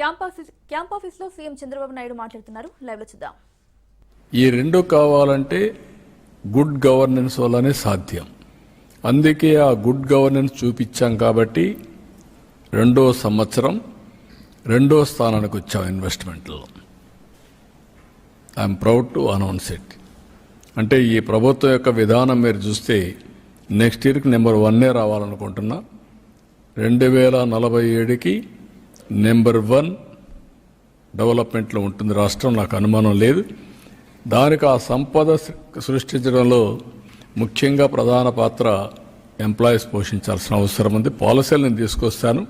Camp office camp ఆఫీస్లో CM Chandrababu Naidu మాట్లాడుతున్నారు. లైవ్లో చూద్దాం. ఈ రెండు కావాలంటే గుడ్ గవర్నెన్స్ వల్లనే సాధ్యం. అందుకే ఆ గుడ్ గవర్నెన్స్ చూపించాం కాబట్టి రెండో సంవత్సరం రెండో స్థానానికి వచ్చాం ఇన్వెస్ట్మెంట్లో. I'm proud to announce it. అంటే ఈ ప్రభుత్వం యొక్క విధానం మీరు చూస్తే నెక్స్ట్ ఇయర్కి నెంబర్ వన్నే రావాలనుకుంటున్నా. రెండు వేల నలభై ఏడుకి నెంబర్ వన్ డెవలప్మెంట్లో ఉంటుంది రాష్ట్రం నాకు అనుమానం లేదు. దానికి ఆ సంపద సృష్టించడంలో ముఖ్యంగా ప్రధాన పాత్ర ఎంప్లాయీస్ పోషించాల్సిన అవసరం ఉంది. పాలసీలు నేను తీసుకొస్తాను.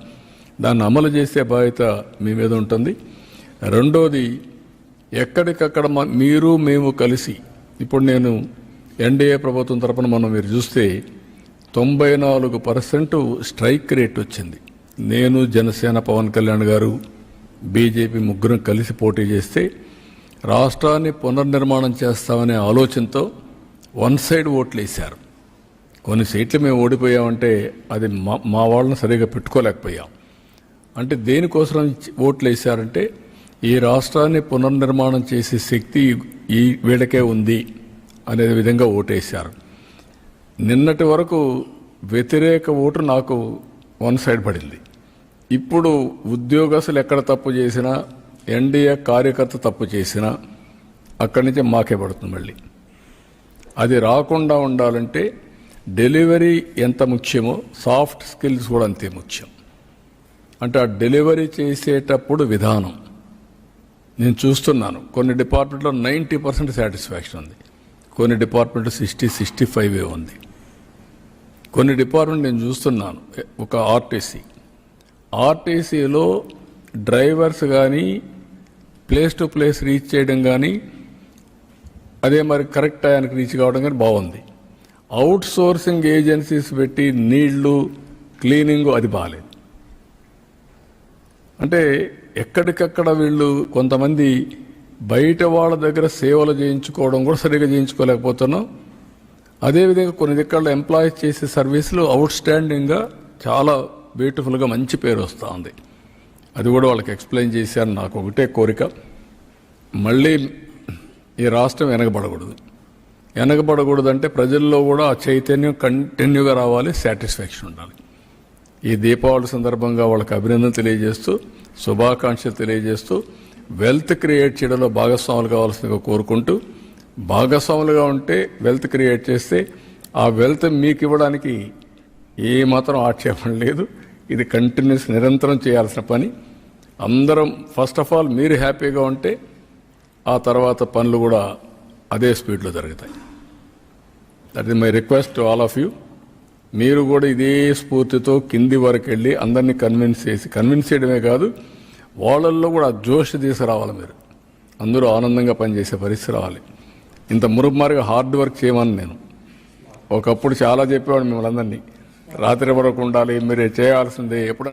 దాన్ని అమలు చేసే బాధ్యత మీ మీద ఉంటుంది. రెండోది ఎక్కడికక్కడ మీరు మేము కలిసి ఇప్పుడు నేను ఎన్డీఏ ప్రభుత్వం తరపున మనం మీరు చూస్తే తొంభై నాలుగు పర్సెంట్ స్ట్రైక్ రేట్ వచ్చింది. నేను జనసేన పవన్ కళ్యాణ్ గారు బీజేపీ ముగ్గురం కలిసి పోటీ చేస్తే రాష్ట్రాన్ని పునర్నిర్మాణం చేస్తామనే ఆలోచనతో వన్ సైడ్ ఓట్లు వేశారు కొన్ని సీట్లు మేము ఓడిపోయామంటే అది మా మా వాళ్ళని సరిగా పెట్టుకోలేకపోయాం. అంటే దేనికోసం ఓట్లు వేశారంటే ఈ రాష్ట్రాన్ని పునర్నిర్మాణం చేసే శక్తి ఈ వీళ్ళకే ఉంది అనే విధంగా ఓటేశారు. నిన్నటి వరకు వ్యతిరేక ఓటు నాకు వన్ సైడ్ పడింది. ఇప్పుడు ఉద్యోగస్తులు ఎక్కడ తప్పు చేసినా ఎన్డీఏ కార్యకర్త తప్పు చేసినా అక్కడి నుంచి మాకే పడుతుంది మళ్ళీ. అది రాకుండా ఉండాలంటే డెలివరీ ఎంత ముఖ్యమో సాఫ్ట్ స్కిల్స్ కూడా అంతే ముఖ్యం. అంటే ఆ డెలివరీ చేసేటప్పుడు విధానం. నేను చూస్తున్నాను కొన్ని డిపార్ట్మెంట్లో నైంటీ పర్సెంట్ సాటిస్ఫాక్షన్ ఉంది. కొన్ని డిపార్ట్మెంట్ సిక్స్టీ సిక్స్టీ ఫైవ్ ఉంది. కొన్ని డిపార్ట్మెంట్ నేను చూస్తున్నాను ఒక ఆర్టీసీ. ఆర్టీసీలో డ్రైవర్స్ కానీ ప్లేస్ టు ప్లేస్ రీచ్ చేయడం కానీ అదే మరి కరెక్ట్ టైంకి రీచ్ కావడం కానీ బాగుంది. అవుట్ సోర్సింగ్ ఏజెన్సీస్ పెట్టి నీళ్ళు క్లీనింగ్ అది బాగాలేదు అంటే ఎక్కడికక్కడ వీళ్ళు కొంతమంది బయట వాళ్ళ దగ్గర సేవలు చేయించుకోవడం కూడా సరిగ్గా చేయించుకోలేకపోతున్నాం. అదేవిధంగా కొన్ని దిక్కల్లో ఎంప్లాయీస్ చేసే సర్వీసులు అవుట్ స్టాండింగ్గా చాలా బ్యూటిఫుల్గా మంచి పేరు వస్తూ ఉంది అది కూడా వాళ్ళకి ఎక్స్ప్లెయిన్ చేశాను నాకు ఒకటే కోరిక. మళ్ళీ ఈ రాష్ట్రం వెనకబడకూడదు. వెనకబడకూడదంటే ప్రజల్లో కూడా ఆ చైతన్యం కంటిన్యూగా రావాలి సాటిస్ఫాక్షన్ ఉండాలి. ఈ దీపావళి సందర్భంగా వాళ్ళకి అభినందన తెలియజేస్తూ శుభాకాంక్షలు తెలియజేస్తూ వెల్త్ క్రియేట్ చేయడంలో భాగస్వాములు కావాల్సిందిగా కోరుకుంటూ భాగస్వాములుగా ఉంటే వెల్త్ క్రియేట్ చేస్తే ఆ వెల్త్ మీకు ఇవ్వడానికి ఏమాత్రం మాత్రం ఆక్షేపణ లేదు. ఇది కంటిన్యూస్ నిరంతరం చేయాల్సిన పని. అందరం ఫస్ట్ ఆఫ్ ఆల్ మీరు హ్యాపీగా ఉంటే ఆ తర్వాత పనులు కూడా అదే స్పీడ్లో జరుగుతాయి. That is my request to all of you మీరు కూడా ఇదే స్ఫూర్తితో కింది వరకు వెళ్ళి అందరినీ కన్విన్స్ చేసి కన్విన్స్ చేయడమే కాదు వాళ్ళల్లో కూడా జోష్ తీసుకురావాలి మీరు. అందరూ ఆనందంగా పనిచేసే పరిస్థితి రావాలి. ఇంత మురుగుమారుగా హార్డ్ వర్క్ చేయమని నేను. ఒకప్పుడు చాలా చెప్పేవాడు మిమ్మల్ని అందరినీ. రాత్రి వరకు ఉండాలి మీరు చేయాల్సిందే. ఎప్పుడు